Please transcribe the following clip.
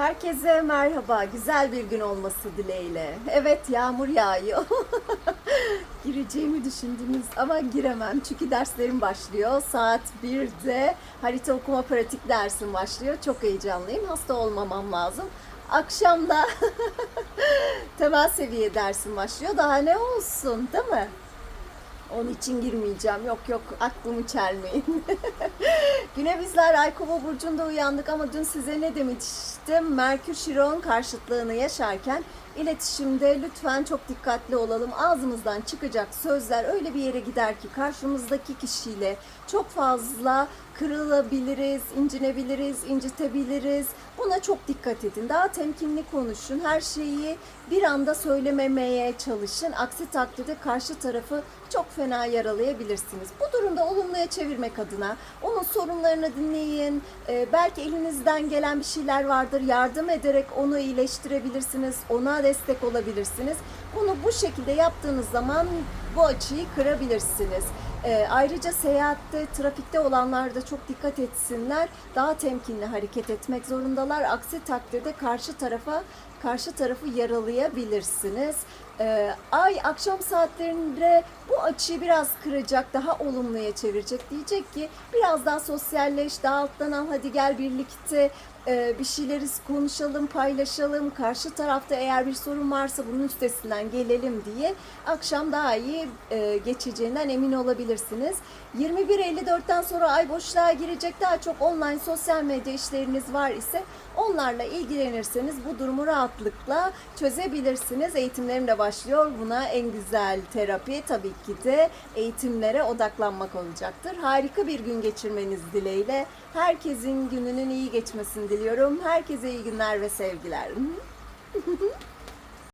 Herkese merhaba. Güzel bir gün olması dileğiyle. Evet yağmur yağıyor. Gireceğimi düşündünüz ama giremem çünkü derslerim başlıyor. Saat 1'de harita okuma pratik dersim başlıyor. Çok heyecanlıyım. Hasta olmamam lazım. Akşam da temel seviye dersim başlıyor. Daha ne olsun değil mi? Onun için girmeyeceğim. Yok yok aklımı çelmeyin. Güne bizler Ay Kova burcunda uyandık ama dün size ne demiştim? Merkür Şiron karşıtlığını yaşarken iletişimde lütfen çok dikkatli olalım. Ağzımızdan çıkacak sözler öyle bir yere gider ki karşımızdaki kişiyle çok fazla kırılabiliriz, incinebiliriz, incitebiliriz. Buna çok dikkat edin. Daha temkinli konuşun. Her şeyi bir anda söylememeye çalışın. Aksi takdirde karşı tarafı çok fena yaralayabilirsiniz. Bu durumda olumluya çevirmek adına onun sorunlarını dinleyin. Ee, belki elinizden gelen bir şeyler vardır. Yardım ederek onu iyileştirebilirsiniz. Ona destek olabilirsiniz. Bunu bu şekilde yaptığınız zaman bu açıyı kırabilirsiniz. Ee, ayrıca seyahatte, trafikte olanlar da çok dikkat etsinler. Daha temkinli hareket etmek zorundalar. Aksi takdirde karşı tarafa karşı tarafı yaralayabilirsiniz. Ee, ay akşam saatlerinde bu açıyı biraz kıracak, daha olumluya çevirecek. Diyecek ki biraz daha sosyalleş, daha alttan al hadi gel birlikte e, bir şeyleri konuşalım, paylaşalım. Karşı tarafta eğer bir sorun varsa bunun üstesinden gelelim diye akşam daha iyi e, geçeceğinden emin olabilirsiniz. 21.54'ten sonra ay boşluğa girecek daha çok online sosyal medya işleriniz var ise onlarla ilgilenirseniz bu durumu rahatlıkla çözebilirsiniz. Eğitimlerim de başlıyor. Buna en güzel terapi tabii ki de eğitimlere odaklanmak olacaktır. Harika bir gün geçirmeniz dileğiyle. Herkesin gününün iyi geçmesini diliyorum. Herkese iyi günler ve sevgiler.